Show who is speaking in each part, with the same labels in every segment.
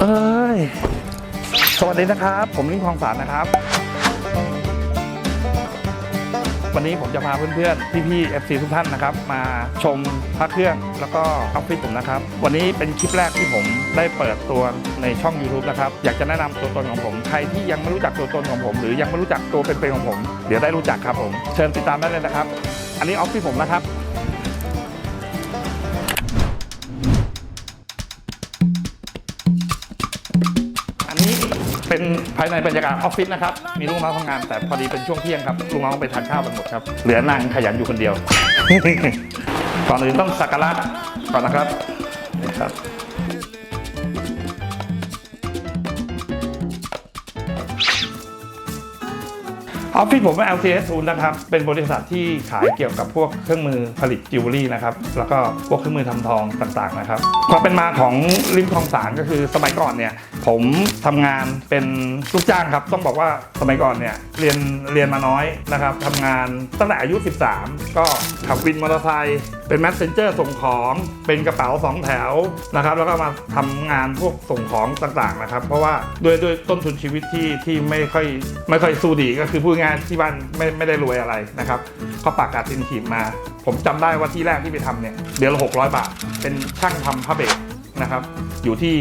Speaker 1: เอ้ย สวัสดีนะครับ ผมลิงคลองสารนะครับ วันนี้ผมจะพาเพื่อนๆ พี่ๆ FC ทุกท่านนะครับ มาชมพระเครื่องแล้วก็ออฟฟิศผมนะครับ วันนี้เป็นคลิปแรกที่ผมได้เปิดตัวในช่อง YouTube นะครับ อยากจะแนะนำตัวตนของผม ใครที่ยังไม่รู้จักตัวตนของผม หรือยังไม่รู้จักตัวเป็นๆของผม เดี๋ยวได้รู้จักครับผม เชิญติดตามได้เลยนะครับ อันนี้ออฟฟิศผมนะครับ เป็นภายในบรรยากาศออฟฟิศนะครับ มีลูกน้องทำงาน แต่พอดีเป็นช่วงเที่ยงครับ ลูกน้องไปทานข้าวกันหมดครับ เหลือนางขยันอยู่คนเดียว ก่อนอื่นต้องสักการะก่อนนะครับนี่ครับออฟฟิศผมเป็น LTS ศูนย์นะครับ เป็นบริษัทที่ขายเกี่ยวกับพวกเครื่องมือผลิตจิวเวลรี่นะครับ แล้วก็พวกเครื่องมือทำทองต่างๆนะครับ ความเป็นมาของริมคลองสารก็คือสมัยก่อนเนี่ย ผมทำงานเป็นลูกจ้างครับ ต้องบอกว่าสมัยก่อนเนี่ยเรียนเรียนมาน้อยนะครับทำงานตั้งแต่อายุ 13 ก็ขับวินมอเตอร์ไซค์เป็นแมสเซนเจอร์ส่งของเป็นกระเป๋าสองแถวนะครับ แล้วก็มาทำงานพวกส่งของต่างๆนะครับ เพราะว่าด้วยด้วยต้นทุนชีวิตที่ที่ไม่ค่อยไม่ค่อยสู้ดีก็คือพูดง่ายที่บ้านไม่ไม่ได้รวยอะไรนะครับก็ปากกาตินถีบมา ผมจำได้ว่าที่แรกที่ไปทำเนี่ยเดือนละ600 บาท เป็นช่างทำผ้าเบรก นะครับ อยู่ที่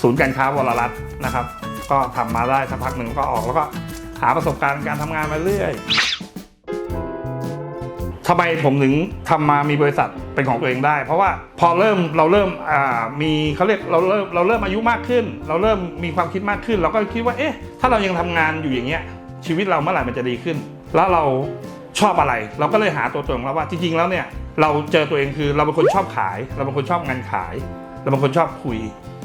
Speaker 1: ศูนย์การค้าวรรัตน์นะครับ ก็ทำมาได้สักพักหนึ่งก็ออกแล้วก็หาประสบการณ์การทำงานมาเรื่อยทำไมผมถึงทำมามีบริษัทเป็นของตัวเองได้ เพราะว่าพอเริ่มเราเริ่มมีเขาเรียกเราเริ่มเราเริ่มอายุมากขึ้น เราเริ่มมีความคิดมากขึ้น เราก็คิดว่าเอ๊ะถ้าเรายังทำงานอยู่อย่างเงี้ยชีวิตเราเมื่อไหร่มันจะดีขึ้น แล้วเราชอบอะไร เราก็เลยหาตัวตนของเราว่าจริงๆแล้วเนี่ยเราเจอตัวเองคือเราเป็นคนชอบขาย เราเป็นคนชอบงานขาย เราเป็นคนชอบคุย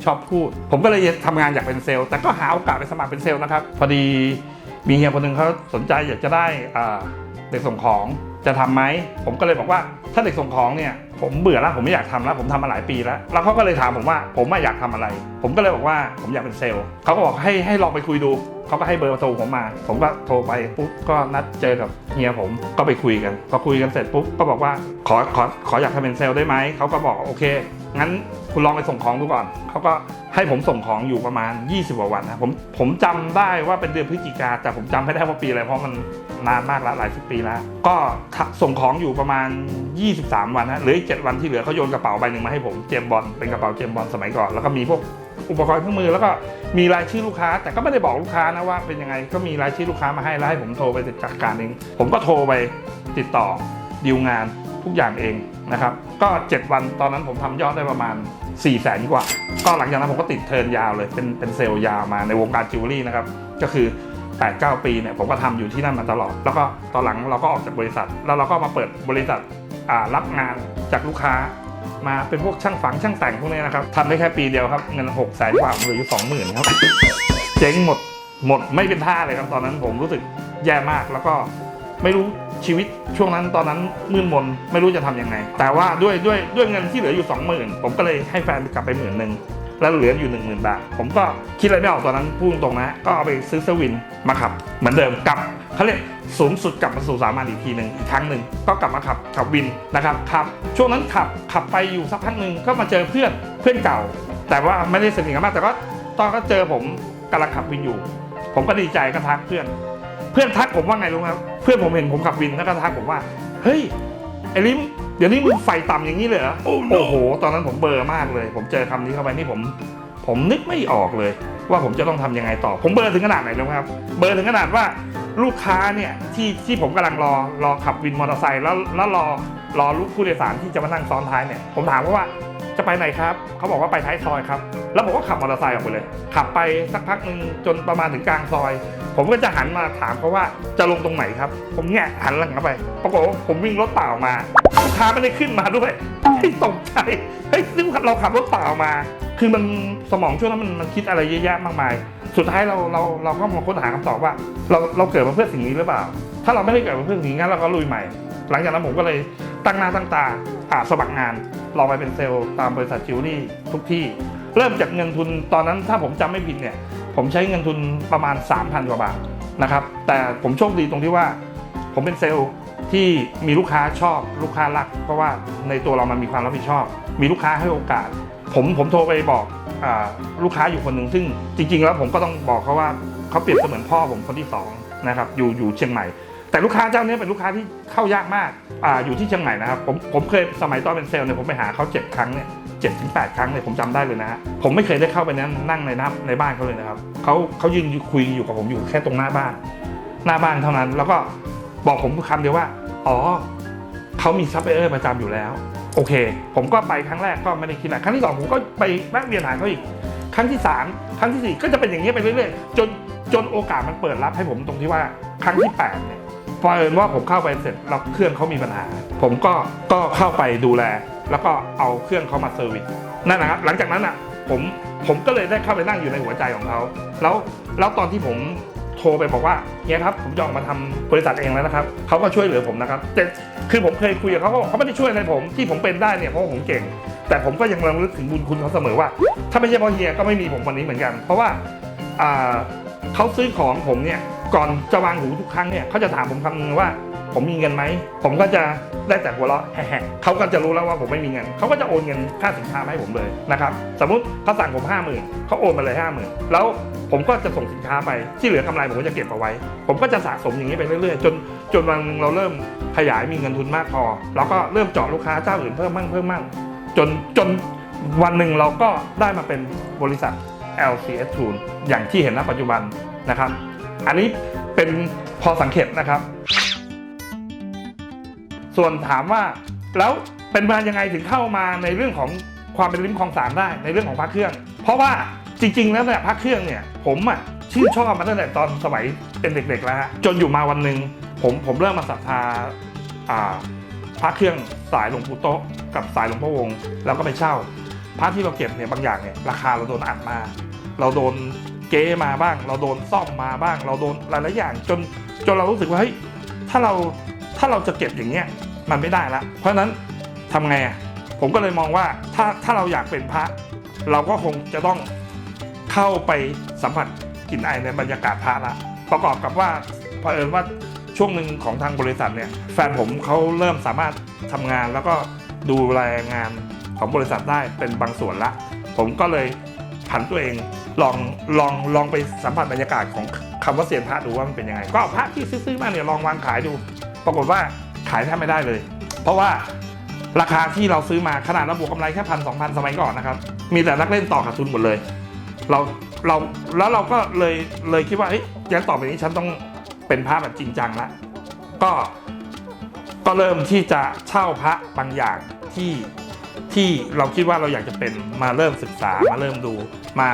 Speaker 1: ชอบพูด ผมก็เลยทำงานอยากเป็นเซลล์ แต่ก็หาโอกาสไปสมัครเป็นเซลล์นะครับ พอดีมีเฮียคนหนึ่งเขาสนใจอยากจะได้เด็กส่งของจะทำไหม ผมก็เลยบอกว่าถ้าเด็กส่งของเนี่ย ผมเบื่อแล้วผมไม่อยากทำแล้วผมทำมาหลายปีแล้ว แล้วเขาก็เลยถามผมว่าผมอะอยากทำอะไร ผมก็เลยบอกว่าผมอยากเป็นเซลล์เขาก็บอกให้ให้ลองไปคุยดูเขาก็ให้เบอร์โทรผมมา ผมก็โทรไปปุ๊บก็นัดเจอกับเฮียผมก็ไปคุยกันพอคุยกันเสร็จปุ๊บก็บอกว่าขอขอขออยากทำเป็นเซลล์ได้ไหมเขาก็บอกโอเคงั้นคุณลองไปส่งของดูก่อนเขาก็ให้ผมส่งของอยู่ประมาณ 20กว่าวันนะผมผมจำได้ว่าเป็นเดือนพฤศจิกาแต่ผมจำไม่ได้ว่าปีอะไรเพราะมันนานมากแล้วหลายสิบปีแล้ว ก็ส่งของอยู่ประมาณ 23 วันนะเหลือก 7 วันที่เหลือเขาโยนกระเป๋าใบหนึ่งมาให้ผมเจมบอลเป็นกระเป๋าเจมบอลสมัยก่อน แล้วก็มีพวกอุปกรณ์เครื่องมือแล้วก็มีรายชื่อลูกค้า แต่ก็ไม่ได้บอกลูกค้านะว่าเป็นยังไงก็มีรายชื่อลูกค้ามาให้แล้วให้ผมโทรไปจัดการเอง ผมก็โทรไปติดต่อดีลงานทุกอย่างเองนะครับก็ 7 วันตอนนั้นผมทำยอดได้ประมาณ 4 0 0แสนกว่า ก็หลังจากนั้นผมก็ติดเทิร์นยาวเลยเป็นเป็นเซลล์ยาวมาในวงการจิวเวลรี่นะครับก็คือ8-9 ปีเนี่ยผมก็ทำอยู่ที่นั่นมาตลอด แล้วก็ตอนหลังเราก็ออกจากบริษัท แล้วเราก็มาเปิดบริษัท รับงานจากลูกค้า มาเป็นพวกช่างฝังช่างแต่งพวกนี้นะครับทำได้แค่ปีเดียวครับเงินหกแสนกว่าเหลืออยู่สองหมื่นครับเจ๊งหมดหมดไม่เป็นท่าเลยครับตอนนั้นผมรู้สึกแย่มากแล้วก็ไม่รู้ชีวิตช่วงนั้นตอนนั้นมืดมนไม่รู้จะทำยังไง แต่ว่าด้วยด้วยด้วยเงินที่เหลืออยู่ 20,000 ผมก็เลยให้แฟนกลับไปหมื่นหนึ่ง แล้วเหลืออยู่ 1 0,000 บาท ผมก็คิดอะไรไม่ออกตอนนั้นพูดตรงนะ ก็เอาไปซื้อเซอร์วินมาขับ เหมือนเดิมกลับเขาเรียกสูงสุดกลับมาสู่สามัญอีกทีหนึ่งอีกครั้งหนึ่งก็กลับมาขับขับวินนะครับขับ ช่วงนั้นขับขับไปอยู่สักพักหนึ่งก็มาเจอเพื่อนเพื่อนเก่า แต่ว่าไม่ได้สนิทกันมาก แต่ก็ตอนก็เจอผมกำลังขับวินอยู่ ผมก็ดีใจก็ทักเพื่อน เพื่อนทักผมว่าไงรู้ไหมเพื่อนผมเห็นผมขับวินแล้วก็ทักผมว่าเฮ้ยไอ้ลิม เดี๋ยวนี้มึงไฟต่ำอย่างนี้เลยเหรอ โอ้โห ตอนนั้นผมเบลอร์มากเลย ผมเจอคำนี้เข้าไปนี่ผม ผมนึกไม่ออกเลย ว่าผมจะต้องทำยังไงต่อ ผมเบลอร์ถึงขนาดไหนรู้ไหมครับ เบลอร์ถึงขนาดว่าลูกค้าเนี่ยที่ที่ผมกำลังรอรอขับวินมอเตอร์ไซค์แล้วแล้วรอรอลูกผู้โดยสารที่จะมานั่งซ้อนท้ายเนี่ย ผมถามเขาว่า จะไปไหนครับเขาบอกว่าไปท้ายซอยครับ แล้วผมก็ขับมอเตอร์ไซค์ออกไปเลย ขับไปสักพักหนึ่งจนประมาณถึงกลางซอย ผมก็จะหันมาถามเขาว่าจะลงตรงไหนครับ ผมแงะหันหลังเข้าไป ปรากฏว่าผมวิ่งรถเปล่ามาลูกค้าไม่ได้ขึ้นมาด้วยเฮ้ยตกใจเฮ้ยนี่เราขับรถเปล่ามา คือมันสมองช่วงนั้นมันมันคิดอะไรเยอะแยะมากมาย สุดท้ายเราเราเราก็มาค้นหาคำตอบว่า เราเราเกิดมาเพื่อสิ่งนี้หรือเปล่า ถ้าเราไม่ได้เกิดมาเพื่อสิ่งนี้งั้นเราก็ลุยใหม่ หลังจากนั้นผมก็เลยตั้งหน้าตั้งตาอ่าสมัครงาน ลองไปเป็นเซลล์ตามบริษัทจิวเวลรี่ทุกที่ เริ่มจากเงินทุนตอนนั้นถ้าผมจำไม่ผิดเนี่ยผมใช้เงินทุนประมาณ 3,000 กว่าบาทนะครับแต่ผมโชคดีตรงที่ว่า ผมเป็นเซลล์ที่มีลูกค้าชอบลูกค้ารัก เพราะว่าในตัวเรามันมีความรับผิดชอบ มีลูกค้าให้โอกาส ผมผมโทรไปบอกอลูกค้าอยู่คนหนึ่งซึ่งจริง ๆ แล้วผมก็ต้องบอกเขาว่าเขาเปรียบเสมือนพ่อผมคนที่สองนะครับอยู่อยู่เชียงใหม่ แต่ลูกค้าเจ้าเนี้ยเป็นลูกค้าที่เข้ายากมากอ่าอยู่ที่เชียงใหม่นะครับผมผมเคยสมัยตอนเป็นเซลล์เนี่ยผมไปหาเขาเจ็ดครั้งเนี่ยเจ็ดถึงแปดครั้งเนี่ยผมจำได้เลยนะฮะผมไม่เคยได้เข้าไปนั่งนั่งในน้าในบ้านเขาเลยนะครับเขาเขายืนคุยอยู่กับผมอยู่แค่ตรงหน้าบ้าน หน้าบ้านเท่านั้น แล้วก็บอกผมคำเดียวว่า อ๋อเขามีซัพพลายเออร์ประจำอยู่แล้ว โอเค ผมก็ไปครั้งแรกก็ไม่ได้คิดอะไรครั้งที่สองผมก็ไปแวะเวียนหาเขาอีกครั้งที่สามครั้งที่สี่ก็จะเป็นอย่างนี้ยไปเรื่อยๆ จนจนโอกาสมันเปิดรับให้ผมตรงที่ว่าครั้งที่แปดเนี่ย พอเอิญว่าผมเข้าไปเสร็จแล้วเครื่องเขามีปัญหา ผมก็ก็เข้าไปดูแล แล้วก็เอาเครื่องเขามาเซอร์วิสนั่นนะครับหลังจากนั้นอะผมผมก็เลยได้เข้าไปนั่งอยู่ในหัวใจของเขาแล้วแล้วตอนที่ผมโทรไปบอกว่าเฮียครับผมจะออกมาทำบริษัทเองแล้วนะครับเขาก็ช่วยเหลือผมนะครับแต่คือผมเคยคุยกับเขาเขาบอกเขาไม่ได้ช่วยอะไรผมที่ผมเป็นได้เนี่ยเพราะว่าผมเก่ง แต่ผมก็ยังระลึกถึงบุญคุณเขาเสมอว่า ถ้าไม่ใช่เพราะเฮียก็ไม่มีผมวันนี้เหมือนกัน เพราะว่าเขาซื้อของผมเนี่ย ก่อนจะวางหูทุกครั้งเนี่ยเขาจะถามผมคำนึงว่า ผมมีเงินไหม ผมก็จะได้แต่หัวเราะแฮะเขาก็จะรู้แล้วว่าผมไม่มีเงิน เขาก็จะโอนเงินค่าสินค้ามาให้ผมเลยนะครับ สมมติเขาสั่งผมห้าหมื่นเขาโอนมาเลยห้าหมื่นแล้วผมก็จะส่งสินค้าไป ที่เหลือกำไรผมก็จะเก็บเอาไว้ ผมก็จะสะสมอย่างนี้ไปเรื่อยๆ จนจนวันหนึงเราเริ่มขยายมีเงินทุนมากพอเราก็เริ่มเจาะลูกค้าเจ้าอื่นเพิ่มมั่งเพิ่มมั่งจนจนวันหนึ่งเราก็ได้มาเป็นบริษัท LCS Tool อย่างที่เห็นณปัจจุบันนะครับ อันนี้เป็นพอสังเกตนะครับ ส่วนถามว่าแล้วเป็นมายังไงถึงเข้ามาในเรื่องของความเป็นลิ้มของสารได้ในเรื่องของพระเครื่อง เพราะว่าจริง ๆ แล้วเนี่ยพระเครื่องเนี่ย ผมอะชื่นชอบมาตั้งแต่ตอนสมัยเป็นเด็ก ๆ แล้วฮะจนอยู่มาวันหนึ่งผมผมเริ่มมาศรัทธาอ่าพระเครื่องสายหลวงปู่โต๊ะกับสายหลวงพ่อวงศ์แล้วก็ไปเช่าพระที่เราเก็บเนี่ยบางอย่างเนี่ยราคาเราโดนอัดมา เราโดน เก๊มาบ้าง เราโดนซ่อมมาบ้าง เราโดนหลายๆอย่างจนจนเรารู้สึกว่าเฮ้ยถ้าเราถ้าเราจะเก็บอย่างเงี้ยมันไม่ได้ละ เพราะฉะนั้นทำไงอะผมก็เลยมองว่าถ้าถ้าเราอยากเป็นพระ เราก็คงจะต้องเข้าไปสัมผัสกลิ่นไอในบรรยากาศพระละประกอบกับว่าเผอิญว่าช่วงหนึ่งของทางบริษัทเนี่ยแฟนผมเขาเริ่มสามารถทำงานแล้วก็ดูแลงานของบริษัทได้เป็นบางส่วนละ ผมก็เลยผันตัวเอง ลองลองลองไปสัมผัสบรรยากาศของคำว่าเซียนพระดูว่ามันเป็นยังไง ก็เอาพระที่ซื้อๆมาเนี่ยลองวางขายดู ปรากฏว่าขายแทบไม่ได้เลย เพราะว่าราคาที่เราซื้อมาขนาดเราบวกกำไรแค่พันสองพันสมัยก่อนนะครับ มีแต่นักเล่นต่อขาดทุนหมดเลย เราเราแล้วเราก็เลยเลยคิดว่าเอ้ยยังต่อไปนี้ฉันต้องเป็นพระแบบจริงจังละก็ก็เริ่มที่จะเช่าพระบางอย่างที่ที่เราคิดว่าเราอยากจะเป็นมาเริ่มศึกษามาเริ่มดูมา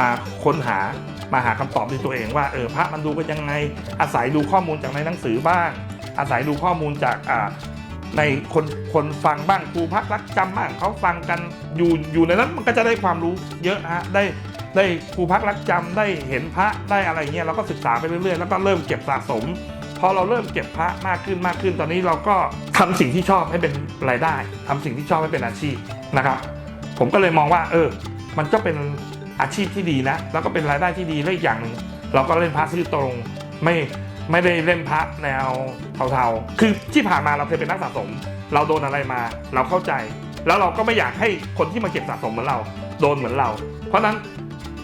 Speaker 1: มาค้นหามาหาคำตอบด้วยตัวเองว่าเออพระมันดูกันยังไง อาศัยดูข้อมูลจากในหนังสือบ้าง อาศัยดูข้อมูลจากอ่าในคนคนฟังบ้างครูพักรักจำบ้างเขาฟังกันอยู่อยู่ในนั้นมันก็จะได้ความรู้เยอะฮะได้ได้ครูพักรักจำได้เห็นพระได้อะไรเงี้ยเราก็ศึกษาไปเรื่อยๆแล้วก็เริ่มเก็บสะสมพอเราเริ่มเก็บพระมากขึ้นมากขึ้น ตอนนี้เราก็ทำสิ่งที่ชอบให้เป็นรายได้ทำสิ่งที่ชอบให้เป็นอาชีพนะครับ ผมก็เลยมองว่า เออ มันก็เป็น อาชีพที่ดีนะแล้วก็เป็นรายได้ที่ดีและอีกอย่างหนึ่งเราก็เล่นพระซื่อตรงไม่ไม่ได้เล่นพระแนวเทาๆ คือที่ผ่านมาเราเคยเป็นนักสะสม เราโดนอะไรมา เราเข้าใจ แล้วเราก็ไม่อยากให้คนที่มาเก็บสะสมเหมือนเรา โดนเหมือนเรา เพราะนั้น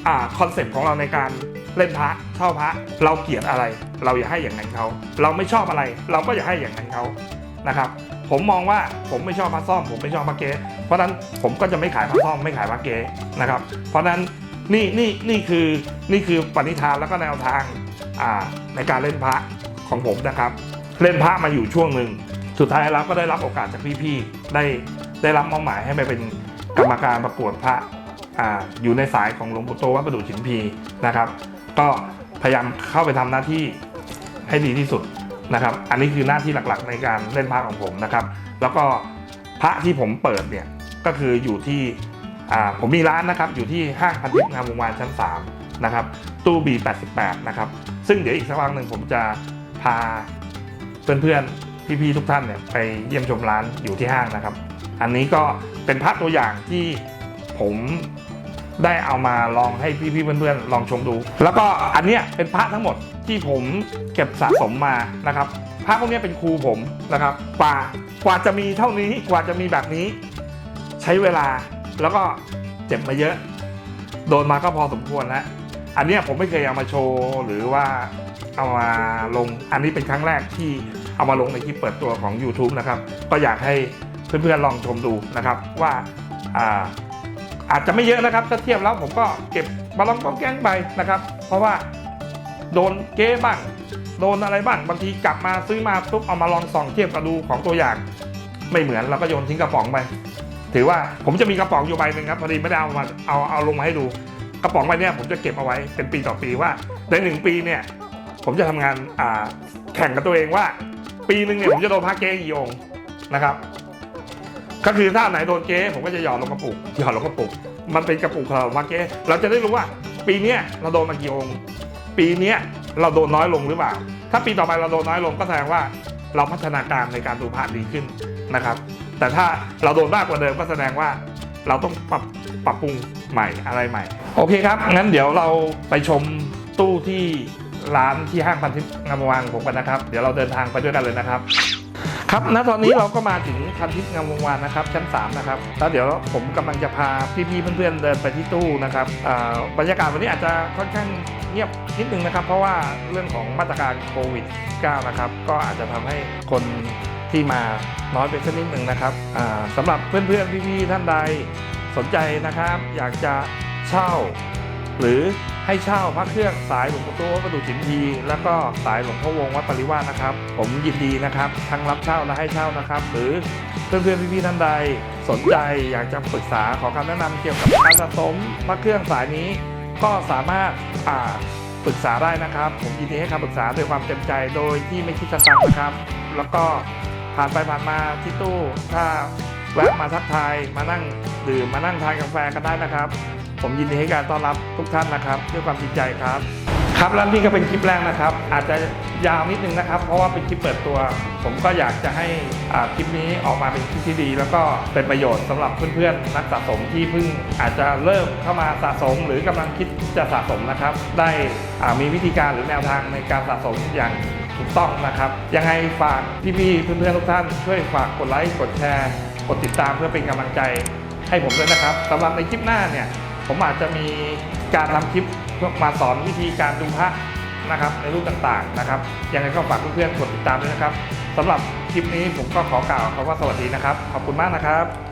Speaker 1: อคอนเซ็ปต์ของเราในการเล่นพระเช่าพระ เราเกลียดอะไร เราอย่าให้อย่างนั้นเขา เราไม่ชอบอะไร เราก็อย่าให้อย่างนั้นเขา นะครับผมมองว่าผมไม่ชอบพระซ่อม ผมไม่ชอบพระเก๊เพราะฉะนั้นผมก็จะไม่ขายพระซ่อมไม่ขายพระเก๊นะครับเพราะฉะนั้นนี่นี่นี่คือนี่คือปณิธานแล้วก็แนวทางในการเล่นพระของผมนะครับ เล่นพระมาอยู่ช่วงหนึ่งสุดท้ายแล้วก็ได้รับโอกาสจากพี่ๆได้ได้รับมอบหมายให้ไปเป็นกรรมการประกวดพระออยู่ในสายของหลวงปู่โตวัดประดู่ฉิมพีนะครับ ก็พยายามเข้าไปทำหน้าที่ให้ดีที่สุด นะครับ อันนี้คือหน้าที่หลักๆในการเล่นพระของผมนะครับ แล้วก็พระที่ผมเปิดเนี่ยก็คืออยู่ที่ผมมีร้านนะครับอยู่ที่ห้างพันทิพย์งามวงวานชั้น3นะครับตู้ B88 นะครับซึ่งเดี๋ยวอีกสักพักหนึ่งผมจะพาเพื่อนๆพี่ๆทุกท่านเนี่ยไปเยี่ยมชมร้านอยู่ที่ห้างนะครับ อันนี้ก็เป็นพระตัวอย่างที่ผมได้เอามาลองให้พี่ๆเพื่อนๆลองชมดู แล้วก็อันเนี้ยเป็นพระทั้งหมด ที่ผมเก็บสะสมมานะครับพระพวกนี้เป็นครูผมนะครับกว่ากว่าจะมีเท่านี้กว่าจะมีแบบนี้ ใช้เวลาแล้วก็เจ็บมาเยอะ โดนมาก็พอสมควรแล้วอันนี้ผมไม่เคยเอามาโชว์หรือว่าเอามาลงอันนี้เป็นครั้งแรกที่เอามาลงในคลิปเปิดตัวของ YouTube นะครับ ก็อยากให้เพื่อนๆลองชมดูนะครับว่าอาอาจจะไม่เยอะนะครับถ้าเทียบแล้วผมก็เก็บมาลองกองแกงไปนะครับ เพราะว่า โดนเก๊บ้าง โดนอะไรบ้าง บางทีกลับมาซื้อมาปุ๊บเอามาลองส่องเทียบกับดูของตัวอย่าง ไม่เหมือนเราก็โยนทิ้งกระป๋องไป ถือว่าผมจะมีกระป๋องอยู่ใบหนึ่งครับพอดีไม่ได้เอามาเอาเอาลงมาให้ดู กระป๋องใบเนี้ยผมจะเก็บเอาไว้เป็นปีต่อปีว่าในหนึ่งปีเนี่ยผมจะทำงานอ่าแข่งกับตัวเองว่า ปีหนึ่งเนี่ยผมจะโดนพระเก๊กี่องนะครับก็คือถ้าไหนโดนเก๊ผมก็จะหยอดลงกระปุกหยอดลงกระปุก มันเป็นกระปุกของเราพระเก๊เราจะได้รู้ว่า ปีนี้เราโดนมากี่องค์ ปีนี้เราโดนน้อยลงหรือเปล่า ถ้าปีต่อไปเราโดนน้อยลงก็แสดงว่าเราพัฒนาการในการดูพระดีขึ้นนะครับ แต่ถ้าเราโดนมากกว่าเดิมก็แสดงว่าเราต้องปรับปรับปรุงใหม่อะไรใหม่ โอเคครับ งั้นเดี๋ยวเราไปชมตู้ที่ร้านที่ห้างพันทิพย์งามวงผมกันนะครับ เดี๋ยวเราเดินทางไปด้วยกันเลยนะครับ ครับณตอนนี้เราก็มาถึงพันทิพย์งามวงวานนะครับ ชั้น 3 นะครับ แล้วเดี๋ยวผมกำลังจะพาพี่ๆเพื่อนๆเดินไปที่ตู้นะครับอ่าบรรยากาศวันนี้อาจจะค่อนข้าง เงียบนิดนึงนะครับ เพราะว่าเรื่องของมาตรการโควิด -19 นะครับ ก็อาจจะทำให้คนที่มาน้อยไปสักนิดหนึ่งนะครับสำหรับเพื่อนๆพี่ๆท่านใดสนใจนะครับ อยากจะเช่า หรือให้เช่าพระเครื่องสายหลวงปู่โตวัดประดู่ฉิมพีแล้วก็สายหลวงพ่อวงวัดปริวาสนะครับ ผมยินดีนะครับทั้งรับเช่าและให้เช่านะครับ หรือเพื่อนๆพี่ๆท่านใด สนใจอยากจะปรึกษาขอคำแนะนำเกี่ยวกับการสะสมพระเครื่องสายนี้ ก็สามารถปรึกษาได้นะครับ ผมยินดีให้คำปรึกษาด้วยความเต็มใจโดยที่ไม่คิดสตังค์นะครับ แล้วก็ผ่านไปผ่านมาที่ตู้ถ้าแวะมาทักทายมานั่งดื่มมานั่งทานกาแฟกันได้นะครับ ผมยินดีให้การต้อนรับทุกท่านนะครับ ด้วยความจริงใจครับ ครับแล้วนี่ก็เป็นคลิปแรกนะครับ อาจจะยาวนิดนึงนะครับ เพราะว่าเป็นคลิปเปิดตัว ผมก็อยากจะให้คลิปนี้ออกมาเป็นคลิปที่ดี แล้วก็เป็นประโยชน์สำหรับเพื่อนๆนักสะสมที่เพิ่งอาจจะเริ่มเข้ามาสะสม หรือกำลังคิดจะสะสมนะครับ ได้มีวิธีการหรือแนวทางในการสะสมอย่างถูกต้องนะครับ ยังไงฝากพี่ๆเพื่อนๆทุกท่านช่วยฝากกดไลค์กดแชร์กดติดตามเพื่อเป็นกำลังใจให้ผมด้วยนะครับสำหรับในคลิปหน้าเนี่ยผมอาจจะมีการทำคลิป เพื่อมาสอนวิธีการดูพระนะครับในรูปต่างๆนะครับยังไงก็ฝากเพื่อนๆกดติดตามด้วยนะครับสำหรับคลิปนี้ผมก็ขอกล่าวคำว่าสวัสดีนะครับ ขอบคุณมากนะครับ